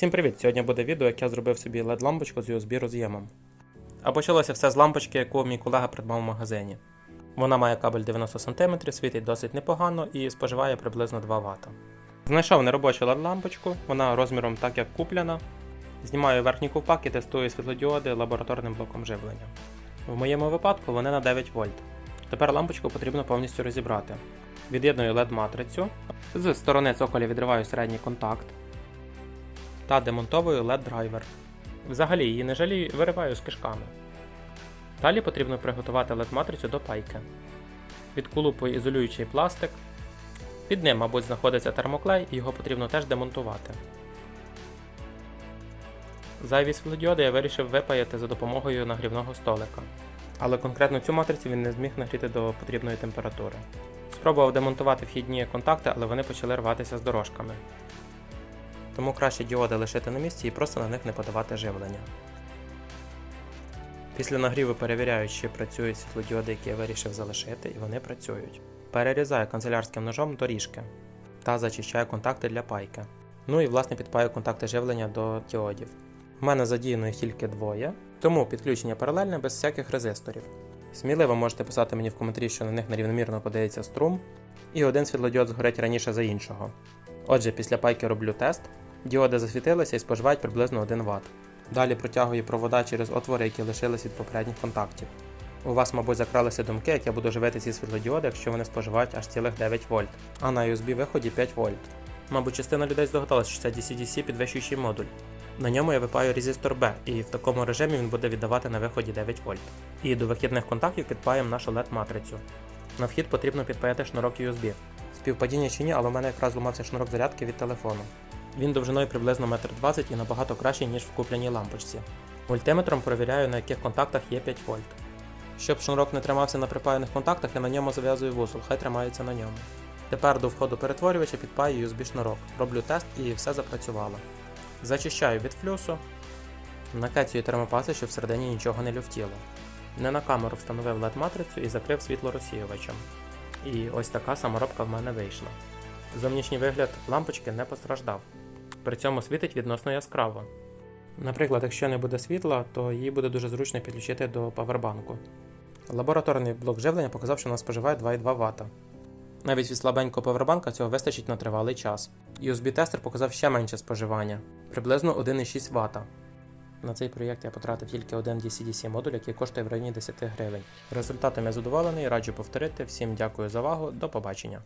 Всім привіт! Сьогодні буде відео, як я зробив собі LED-лампочку з USB роз'ємом. А почалося все з лампочки, яку мій колега придбав в магазині. Вона має кабель 90 см, світить досить непогано і споживає приблизно 2 Вт. Знайшов неробочу LED-лампочку, вона розміром так як куплена. Знімаю верхній ковпак і тестую світлодіоди лабораторним блоком живлення. В моєму випадку вони на 9 вольт. Тепер лампочку потрібно повністю розібрати. Від'єдную LED-матрицю. З сторони цоколя відриваю середній контакт та демонтовую LED-драйвер. Взагалі її не жалію, і вириваю з кишками. Далі потрібно приготувати LED-матрицю до пайки. Відколупую ізолюючий пластик. Під ним, мабуть, знаходиться термоклей, і його потрібно теж демонтувати. Зайві світлодіоди я вирішив випаяти за допомогою нагрівного столика. Але конкретно цю матрицю він не зміг нагріти до потрібної температури. Спробував демонтувати вхідні контакти, але вони почали рватися з дорожками тому краще діоди лишити на місці і просто на них не подавати живлення. Після нагріву перевіряю, чи працюють світлодіоди, які я вирішив залишити, і вони працюють. Перерізаю канцелярським ножом доріжки та зачищаю контакти для пайки. Ну і власне підпаю контакти живлення до діодів. У мене задіяно їх тільки двоє, тому підключення паралельне без всяких резисторів. Сміливо можете писати мені в коментарі, що на них нерівномірно подається струм, і один світлодіод згорить раніше за іншого. Отже, після пайки роблю тест. Діоди засвітилися і споживають приблизно 1 Вт. Далі протягую провода через отвори, які лишились від попередніх контактів. У вас, мабуть, закралися думки, як я буду живити ці світлодіоди, якщо вони споживають аж цілих 9 вольт, а на USB виході 5 вольт. Мабуть, частина людей здогадалася, що це DC-DC підвищуючий модуль. На ньому я випаю резистор B, і в такому режимі він буде віддавати на виході 9 вольт. І до вихідних контактів підпаємо нашу LED-матрицю. На вхід потрібно підпаяти шнурок USB. Співпадіння чи ні, але в мене якраз зламався шнурок зарядки від телефону. Він довжиною приблизно 1,20 м і набагато кращий, ніж в купленій лампочці. Мультиметром перевіряю, на яких контактах є 5 вольт. Щоб шнурок не тримався на припаяних контактах, я на ньому зав'язую вузол, хай тримається на ньому. Тепер до входу перетворювача підпаю USB шнурок, роблю тест і все запрацювало. Зачищаю від флюсу, накацюю термопаси, щоб всередині нічого не люфтіло. Не на камеру встановив LED-матрицю і закрив світло розсіювачем. І ось така саморобка в мене вийшла. Зовнішній вигляд лампочки не постраждав. При цьому світить відносно яскраво. Наприклад, якщо не буде світла, то її буде дуже зручно підключити до павербанку. Лабораторний блок живлення показав, що вона споживає 2,2 Вт. Навіть від слабенького павербанка цього вистачить на тривалий час. USB-тестер показав ще менше споживання приблизно 1,6 Вт. На цей проєкт я потратив тільки один DC-DC модуль, який коштує в районі 10 гривень. Результатом я задоволений, раджу повторити. Всім дякую за увагу, до побачення.